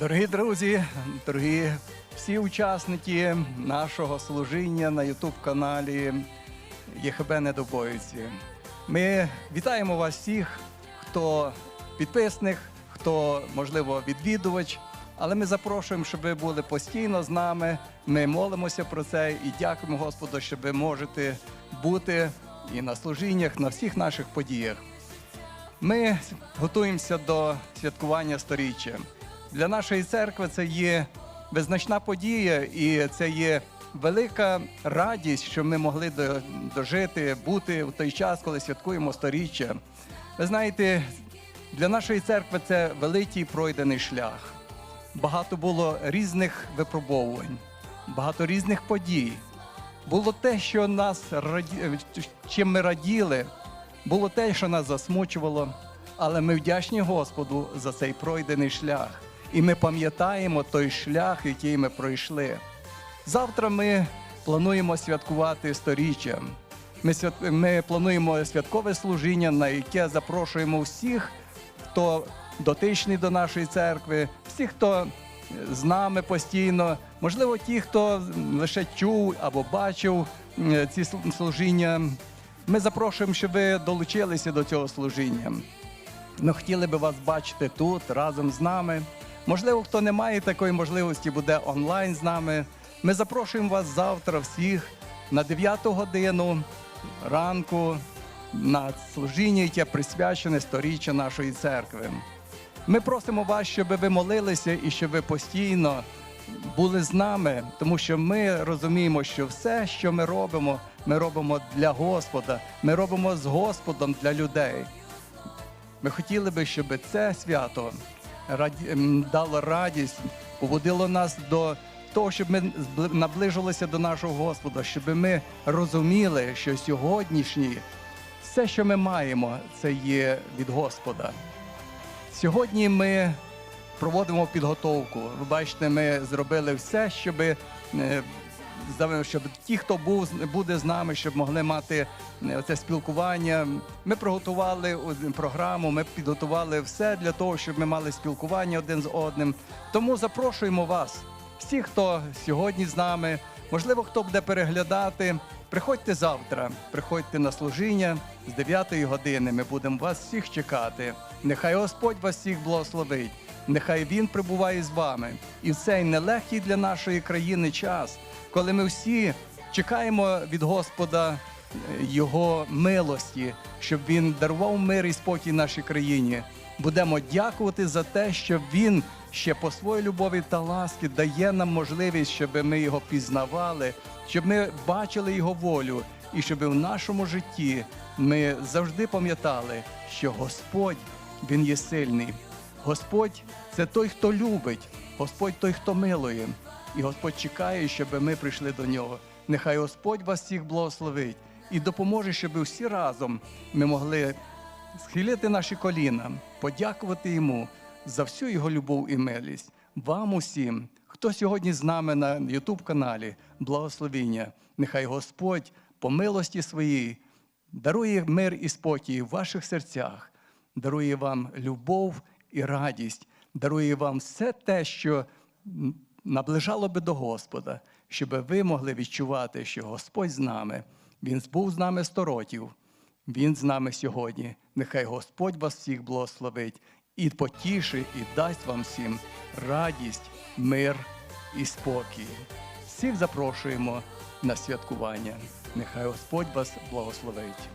Дорогі друзі, дорогі всі учасники нашого служіння на Ютуб-каналі ЄХБ Недобоїці. Ми вітаємо вас всіх, хто підписник, хто, можливо, відвідувач. Але ми запрошуємо, щоб ви були постійно з нами. Ми молимося про це і дякуємо Господу, що ви можете бути і на служіннях, на всіх наших подіях. Ми готуємося до святкування сторіччя. Для нашої церкви це є визначна подія, і це є велика радість, що ми могли дожити, бути в той час, коли святкуємо сторіччя. Ви знаєте, для нашої церкви це великий пройдений шлях. Багато було різних випробовувань, багато різних подій. Було те, що нас чим ми раділи, було те, що нас засмучувало, але ми вдячні Господу за цей пройдений шлях. І ми пам'ятаємо той шлях, який ми пройшли. Завтра ми плануємо святкувати сторіччя. Ми, свят... ми плануємо святкове служіння, на яке запрошуємо всіх, хто дотичний до нашої церкви, всіх, хто з нами постійно, можливо, ті, хто лише чув або бачив ці служіння. Ми запрошуємо, щоб ви долучилися до цього служіння. Ми хотіли би вас бачити тут разом з нами. Можливо, хто не має такої можливості, буде онлайн з нами. Ми запрошуємо вас завтра всіх на 9 годину ранку на служіння, яке присвячене сторіччя нашої церкви. Ми просимо вас, щоб ви молилися і щоб ви постійно були з нами, тому що ми розуміємо, що все, що ми робимо, ми робимо для Господа, ми робимо з Господом для людей. Ми хотіли би, щоб це свято дало радість, поводило нас до того, щоб ми наближилися до нашого Господа, щоб ми розуміли, що сьогоднішній все, що ми маємо, це є від Господа. Сьогодні ми проводимо підготовку. Ви бачите, ми зробили все, щоб, е, щоб ті, хто був, буде з нами, щоб могли мати е, це спілкування. Ми приготували програму, ми підготували все для того, щоб ми мали спілкування один з одним. Тому запрошуємо вас, всі, хто сьогодні з нами, можливо, хто буде переглядати. Приходьте завтра, приходьте на служіння з 9 години. Ми будемо вас всіх чекати. Нехай Господь вас всіх благословить. Нехай Він прибуває з вами. І цей нелегкий для нашої країни час, коли ми всі чекаємо від Господа е, Його милості, щоб Він дарував мир і спокій нашій країні. Будемо дякувати за те, що Він ще по своїй любові та ласкі дає нам можливість, щоб ми його пізнавали, щоб ми бачили його волю, і щоб в нашому житті ми завжди пам'ятали, що Господь Він є сильний. Господь це той, хто любить, Господь той, хто милує. І Господь чекає, щоб ми прийшли до нього. Нехай Господь вас всіх благословить і допоможе, щоб всі разом ми могли схилити наші коліна, подякувати йому за всю його любов і милість. Вам усім, хто сьогодні з нами на youtube каналі благословіння. Нехай Господь по милості своїй дарує мир і спокій в ваших серцях, дарує вам любов і радість, дарує вам все те, що наближало би до Господа, щоб ви могли відчувати, що Господь з нами. Він був з нами сто років. Він з нами сьогодні. Нехай Господь вас всіх благословить і потішить, і дасть вам всім радість, мир і спокій. Всіх запрошуємо на святкування. Нехай Господь вас благословить.